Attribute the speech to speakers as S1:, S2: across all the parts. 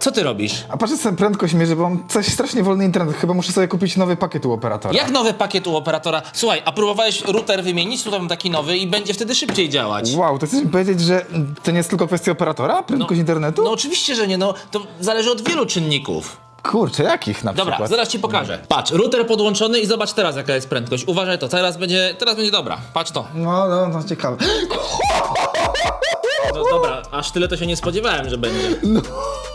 S1: Co ty robisz?
S2: A patrzę sobie prędkość mierzy, bo mam coś strasznie wolny internet. Chyba muszę sobie kupić nowy pakiet u operatora.
S1: Jak nowy pakiet u operatora? Słuchaj, a próbowałeś router wymienić, tu tam taki nowy i będzie wtedy szybciej działać.
S2: Wow, to chcesz mi powiedzieć, że to nie jest tylko kwestia operatora? Prędkość internetu?
S1: No oczywiście, że nie, no to zależy od wielu czynników.
S2: Kurczę, jakich na
S1: Dobra,
S2: przykład?
S1: zaraz ci pokażę. Patrz, router podłączony i zobacz teraz jaka jest prędkość. Uważaj to, teraz będzie, teraz będzie dobra. Patrz to.
S2: No, no, no, ciekawe.
S1: No, dobra, aż tyle to się nie spodziewałem, że będzie.
S2: No,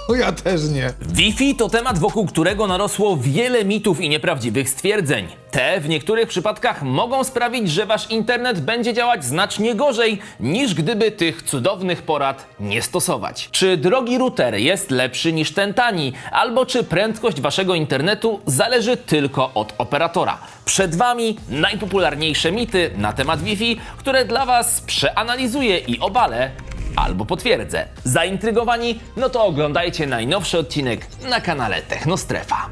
S2: ja też nie.
S3: Wi-Fi to temat, wokół którego narosło wiele mitów i nieprawdziwych stwierdzeń. Te w niektórych przypadkach mogą sprawić, że wasz internet będzie działać znacznie gorzej, niż gdyby tych cudownych porad nie stosować. Czy drogi router jest lepszy niż ten tani, albo czy prędkość waszego internetu zależy tylko od operatora? Przed wami najpopularniejsze mity na temat Wi-Fi, które dla was przeanalizuję i obalę albo potwierdzę. Zaintrygowani? No to oglądajcie najnowszy odcinek na kanale Technostrefa.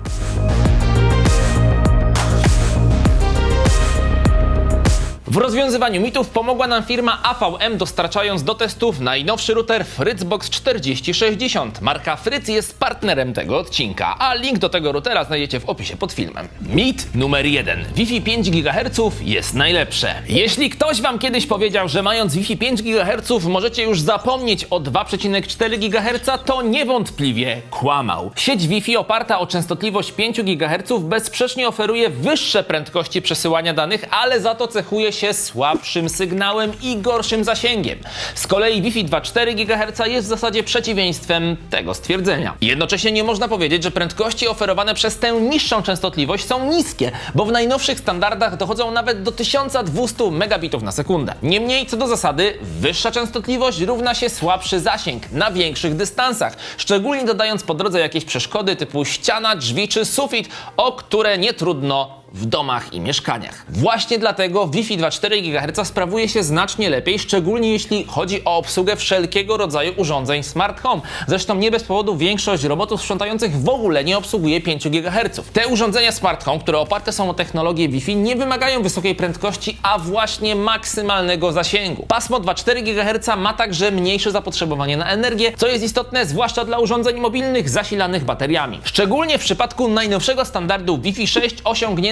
S3: W rozwiązywaniu mitów pomogła nam firma AVM dostarczając do testów najnowszy router Fritzbox 4060. Marka Fritz jest partnerem tego odcinka, a link do tego routera znajdziecie w opisie pod filmem. Mit numer 1. Wi-Fi 5 GHz jest najlepsze. Jeśli ktoś wam kiedyś powiedział, że mając Wi-Fi 5 GHz możecie już zapomnieć o 2,4 GHz, to niewątpliwie kłamał. Sieć Wi-Fi oparta o częstotliwość 5 GHz bezsprzecznie oferuje wyższe prędkości przesyłania danych, ale za to cechuje się słabszym sygnałem i gorszym zasięgiem. Z kolei Wi-Fi 2,4 GHz jest w zasadzie przeciwieństwem tego stwierdzenia. Jednocześnie nie można powiedzieć, że prędkości oferowane przez tę niższą częstotliwość są niskie, bo w najnowszych standardach dochodzą nawet do 1200 megabitów na sekundę. Niemniej, co do zasady, wyższa częstotliwość równa się słabszy zasięg na większych dystansach, szczególnie dodając po drodze jakieś przeszkody typu ściana, drzwi czy sufit, o które nie trudno w domach i mieszkaniach. Właśnie dlatego Wi-Fi 2,4 GHz sprawuje się znacznie lepiej, szczególnie jeśli chodzi o obsługę wszelkiego rodzaju urządzeń smart home. Zresztą nie bez powodu większość robotów sprzątających w ogóle nie obsługuje 5 GHz. Te urządzenia smart home, które oparte są o technologię Wi-Fi, nie wymagają wysokiej prędkości, a właśnie maksymalnego zasięgu. Pasmo 2,4 GHz ma także mniejsze zapotrzebowanie na energię, co jest istotne zwłaszcza dla urządzeń mobilnych zasilanych bateriami. Szczególnie w przypadku najnowszego standardu Wi-Fi 6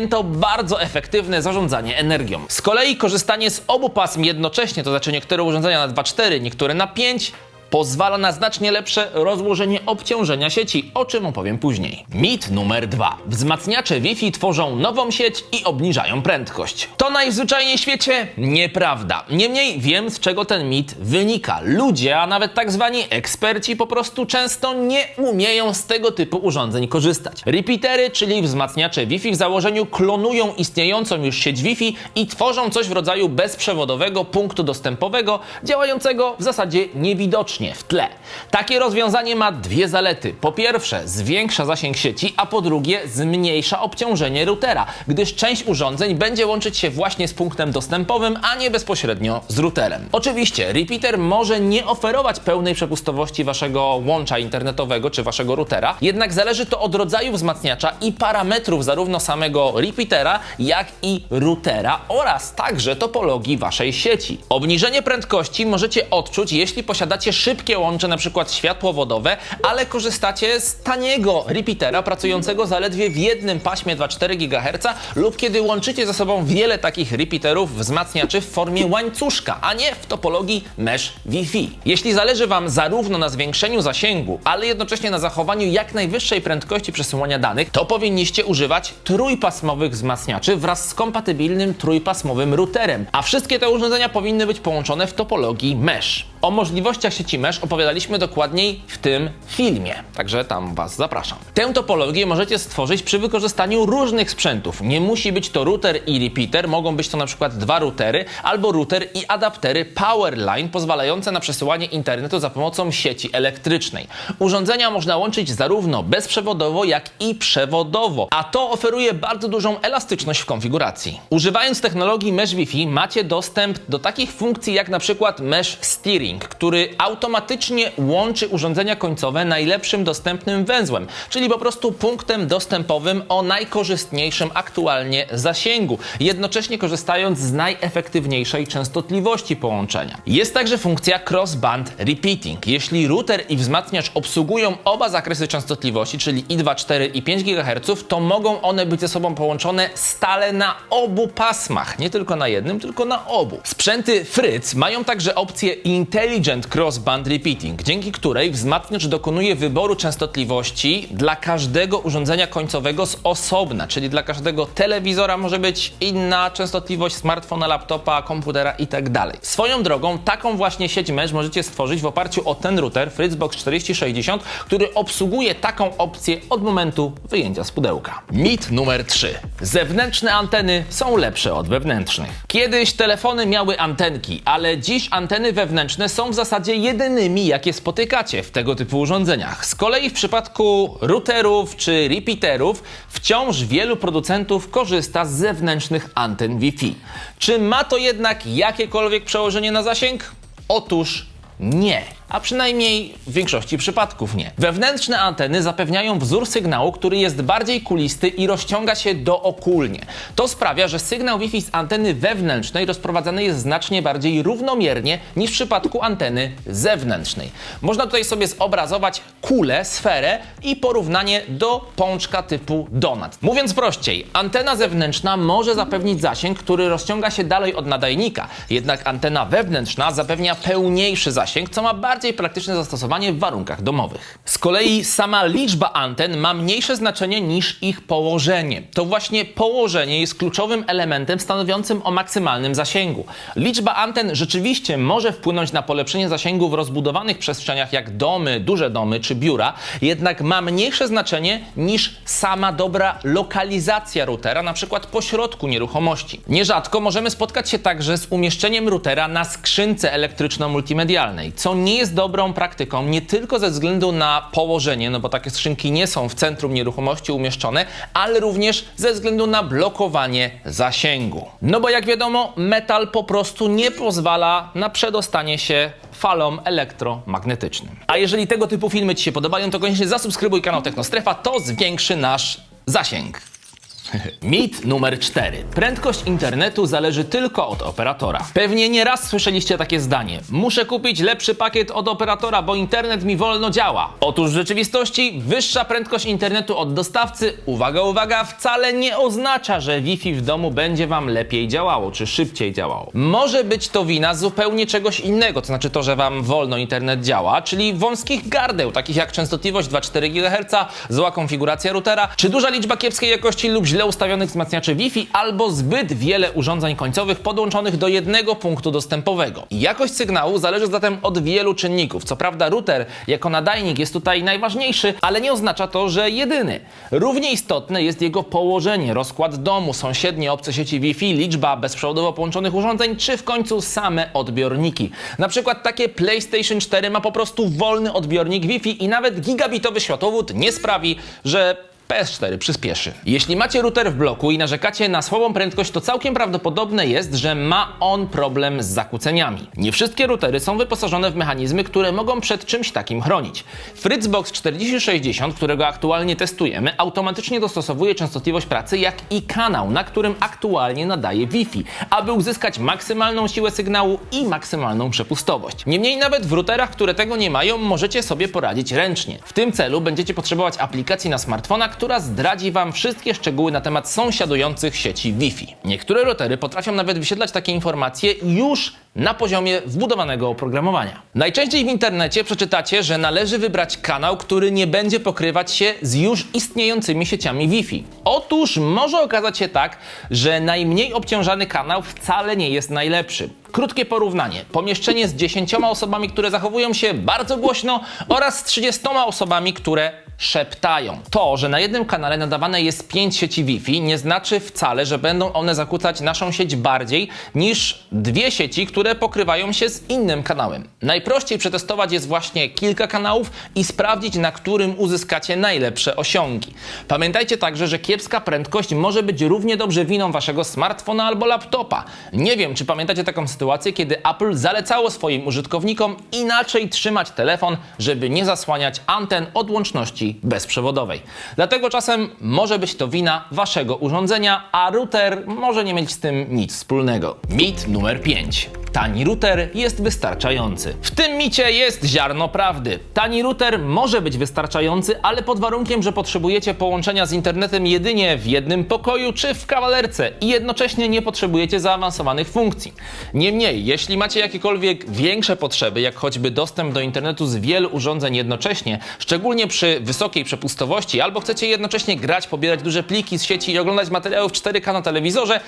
S3: osiągnięto bardzo efektywne zarządzanie energią. Z kolei korzystanie z obu pasm jednocześnie, to znaczy niektóre urządzenia na 2,4, niektóre na 5, pozwala na znacznie lepsze rozłożenie obciążenia sieci, o czym opowiem później. Mit numer dwa. Wzmacniacze Wi-Fi tworzą nową sieć i obniżają prędkość. To najzwyczajniej w świecie nieprawda. Niemniej wiem, z czego ten mit wynika. Ludzie, a nawet tak zwani eksperci po prostu często nie umieją z tego typu urządzeń korzystać. Repeatery, czyli wzmacniacze Wi-Fi w założeniu klonują istniejącą już sieć Wi-Fi i tworzą coś w rodzaju bezprzewodowego punktu dostępowego, działającego w zasadzie niewidocznie w tle. Takie rozwiązanie ma dwie zalety. Po pierwsze, zwiększa zasięg sieci, a po drugie, zmniejsza obciążenie routera, gdyż część urządzeń będzie łączyć się właśnie z punktem dostępowym, a nie bezpośrednio z routerem. Oczywiście, repeater może nie oferować pełnej przepustowości waszego łącza internetowego czy waszego routera, jednak zależy to od rodzaju wzmacniacza i parametrów zarówno samego repeatera, jak i routera oraz także topologii waszej sieci. Obniżenie prędkości możecie odczuć, jeśli posiadacie szybkie łącze, na przykład światłowodowe, ale korzystacie z taniego repeatera pracującego zaledwie w jednym paśmie 2,4 GHz lub kiedy łączycie ze sobą wiele takich repeaterów wzmacniaczy w formie łańcuszka, a nie w topologii mesh Wi-Fi. Jeśli zależy Wam zarówno na zwiększeniu zasięgu, ale jednocześnie na zachowaniu jak najwyższej prędkości przesyłania danych, to powinniście używać trójpasmowych wzmacniaczy wraz z kompatybilnym trójpasmowym routerem, a wszystkie te urządzenia powinny być połączone w topologii mesh. O możliwościach sieci mesh opowiadaliśmy dokładniej w tym filmie, także tam Was zapraszam. Tę topologię możecie stworzyć przy wykorzystaniu różnych sprzętów. Nie musi być to router i repeater, mogą być to na przykład dwa routery albo router i adaptery Powerline pozwalające na przesyłanie internetu za pomocą sieci elektrycznej. Urządzenia można łączyć zarówno bezprzewodowo, jak i przewodowo, a to oferuje bardzo dużą elastyczność w konfiguracji. Używając technologii Mesh Wi-Fi macie dostęp do takich funkcji jak na przykład Mesh Steering. Starlink, który automatycznie łączy urządzenia końcowe najlepszym dostępnym węzłem, czyli po prostu punktem dostępowym o najkorzystniejszym aktualnie zasięgu, jednocześnie korzystając z najefektywniejszej częstotliwości połączenia. Jest także funkcja cross-band repeating. Jeśli router i wzmacniacz obsługują oba zakresy częstotliwości, czyli I2, 4 i 5 GHz, to mogą one być ze sobą połączone stale na obu pasmach, nie tylko na jednym, tylko na obu. Sprzęty Fritz mają także opcję Intelligent Cross-Band Repeating, dzięki której wzmacniacz dokonuje wyboru częstotliwości dla każdego urządzenia końcowego z osobna, czyli dla każdego telewizora może być inna częstotliwość smartfona, laptopa, komputera itd. Swoją drogą, taką właśnie sieć mesh możecie stworzyć w oparciu o ten router Fritzbox 4060, który obsługuje taką opcję od momentu wyjęcia z pudełka. Mit numer 3. Zewnętrzne anteny są lepsze od wewnętrznych. Kiedyś telefony miały antenki, ale dziś anteny wewnętrzne są w zasadzie jedynymi, jakie spotykacie w tego typu urządzeniach. Z kolei w przypadku routerów czy repeaterów wciąż wielu producentów korzysta z zewnętrznych anten Wi-Fi. Czy ma to jednak jakiekolwiek przełożenie na zasięg? Otóż nie. A przynajmniej w większości przypadków nie. Wewnętrzne anteny zapewniają wzór sygnału, który jest bardziej kulisty i rozciąga się dookulnie. To sprawia, że sygnał Wi-Fi z anteny wewnętrznej rozprowadzany jest znacznie bardziej równomiernie niż w przypadku anteny zewnętrznej. Można tutaj sobie zobrazować kulę, sferę i porównanie do pączka typu donut. Mówiąc prościej, antena zewnętrzna może zapewnić zasięg, który rozciąga się dalej od nadajnika, jednak antena wewnętrzna zapewnia pełniejszy zasięg, co ma bardziej praktyczne zastosowanie w warunkach domowych. Z kolei sama liczba anten ma mniejsze znaczenie niż ich położenie. To właśnie położenie jest kluczowym elementem stanowiącym o maksymalnym zasięgu. Liczba anten rzeczywiście może wpłynąć na polepszenie zasięgu w rozbudowanych przestrzeniach jak domy, duże domy czy biura, jednak ma mniejsze znaczenie niż sama dobra lokalizacja routera, na przykład pośrodku nieruchomości. Nierzadko możemy spotkać się także z umieszczeniem routera na skrzynce elektryczno-multimedialnej, co nie jest dobrą praktyką nie tylko ze względu na położenie, no bo takie skrzynki nie są w centrum nieruchomości umieszczone, ale również ze względu na blokowanie zasięgu. No bo jak wiadomo, metal po prostu nie pozwala na przedostanie się falom elektromagnetycznym. A jeżeli tego typu filmy Ci się podobają, to koniecznie zasubskrybuj kanał Technostrefa, to zwiększy nasz zasięg. Mit numer 4. Prędkość internetu zależy tylko od operatora. Pewnie nie raz słyszeliście takie zdanie. Muszę kupić lepszy pakiet od operatora, bo internet mi wolno działa. Otóż w rzeczywistości wyższa prędkość internetu od dostawcy, uwaga, uwaga, wcale nie oznacza, że Wi-Fi w domu będzie Wam lepiej działało, czy szybciej działało. Może być to wina zupełnie czegoś innego, to znaczy to, że Wam wolno internet działa, czyli wąskich gardeł, takich jak częstotliwość 2,4 GHz, zła konfiguracja routera, czy duża liczba kiepskiej jakości lub źle ustawionych wzmacniaczy Wi-Fi, albo zbyt wiele urządzeń końcowych podłączonych do jednego punktu dostępowego. Jakość sygnału zależy zatem od wielu czynników. Co prawda router jako nadajnik jest tutaj najważniejszy, ale nie oznacza to, że jedyny. Równie istotne jest jego położenie, rozkład domu, sąsiednie obce sieci Wi-Fi, liczba bezprzewodowo połączonych urządzeń, czy w końcu same odbiorniki. Na przykład takie PlayStation 4 ma po prostu wolny odbiornik Wi-Fi i nawet gigabitowy światłowód nie sprawi, że PS4 przyspieszy. Jeśli macie router w bloku i narzekacie na słabą prędkość, to całkiem prawdopodobne jest, że ma on problem z zakłóceniami. Nie wszystkie routery są wyposażone w mechanizmy, które mogą przed czymś takim chronić. Fritzbox 4060, którego aktualnie testujemy, automatycznie dostosowuje częstotliwość pracy, jak i kanał, na którym aktualnie nadaje Wi-Fi, aby uzyskać maksymalną siłę sygnału i maksymalną przepustowość. Niemniej nawet w routerach, które tego nie mają, możecie sobie poradzić ręcznie. W tym celu będziecie potrzebować aplikacji na smartfonach, która zdradzi Wam wszystkie szczegóły na temat sąsiadujących sieci Wi-Fi. Niektóre routery potrafią nawet wyświetlać takie informacje już na poziomie wbudowanego oprogramowania. Najczęściej w internecie przeczytacie, że należy wybrać kanał, który nie będzie pokrywać się z już istniejącymi sieciami Wi-Fi. Otóż może okazać się tak, że najmniej obciążany kanał wcale nie jest najlepszy. Krótkie porównanie. Pomieszczenie z 10 osobami, które zachowują się bardzo głośno oraz z 30 osobami, które szeptają. To, że na jednym kanale nadawane jest 5 sieci Wi-Fi, nie znaczy wcale, że będą one zakłócać naszą sieć bardziej niż dwie sieci, które pokrywają się z innym kanałem. Najprościej przetestować jest właśnie kilka kanałów i sprawdzić, na którym uzyskacie najlepsze osiągi. Pamiętajcie także, że kiepska prędkość może być równie dobrze winą waszego smartfona albo laptopa. Nie wiem, czy pamiętacie taką sytuację, kiedy Apple zalecało swoim użytkownikom inaczej trzymać telefon, żeby nie zasłaniać anten od łączności bezprzewodowej. Dlatego czasem może być to wina waszego urządzenia, a router może nie mieć z tym nic wspólnego. Mit numer 5. Tani router jest wystarczający. W tym micie jest ziarno prawdy. Tani router może być wystarczający, ale pod warunkiem, że potrzebujecie połączenia z internetem jedynie w jednym pokoju czy w kawalerce i jednocześnie nie potrzebujecie zaawansowanych funkcji. Niemniej, jeśli macie jakiekolwiek większe potrzeby, jak choćby dostęp do internetu z wielu urządzeń jednocześnie, szczególnie przy wysokiej przepustowości, albo chcecie jednocześnie grać, pobierać duże pliki z sieci i oglądać materiały w 4K na telewizorze,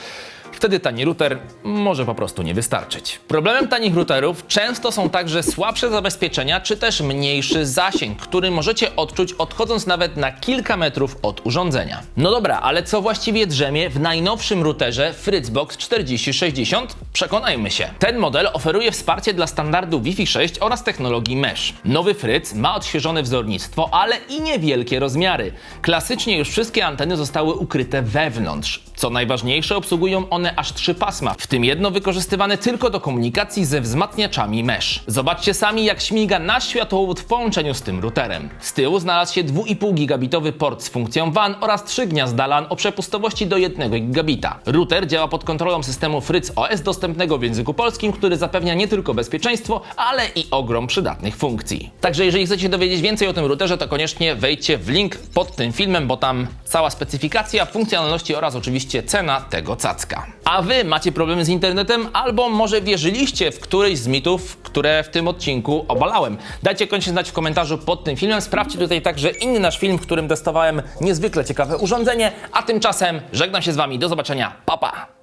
S3: Wtedy tani router może po prostu nie wystarczyć. Problemem tanich routerów często są także słabsze zabezpieczenia czy też mniejszy zasięg, który możecie odczuć odchodząc nawet na kilka metrów od urządzenia. No dobra, ale co właściwie drzemie w najnowszym routerze Fritzbox 4060? Przekonajmy się. Ten model oferuje wsparcie dla standardu Wi-Fi 6 oraz technologii Mesh. Nowy Fritz ma odświeżone wzornictwo, ale i niewielkie rozmiary. Klasycznie już wszystkie anteny zostały ukryte wewnątrz. Co najważniejsze, obsługują one aż trzy pasma, w tym jedno wykorzystywane tylko do komunikacji ze wzmacniaczami mesh. Zobaczcie sami, jak śmiga nasz światłowód w połączeniu z tym routerem. Z tyłu znalazł się 2,5 gigabitowy port z funkcją WAN oraz trzy gniazda LAN o przepustowości do 1 gigabita. Router działa pod kontrolą systemu Fritz OS dostępnego w języku polskim, który zapewnia nie tylko bezpieczeństwo, ale i ogrom przydatnych funkcji. Także jeżeli chcecie dowiedzieć więcej o tym routerze, to koniecznie wejdźcie w link pod tym filmem, bo tam cała specyfikacja, funkcjonalności oraz oczywiście cena tego cacka. A wy macie problemy z internetem albo może wierzyliście w któryś z mitów, które w tym odcinku obalałem? Dajcie koniecznie znać w komentarzu pod tym filmem. Sprawdźcie tutaj także inny nasz film, w którym testowałem niezwykle ciekawe urządzenie, a tymczasem żegnam się z wami. Do zobaczenia. Pa pa!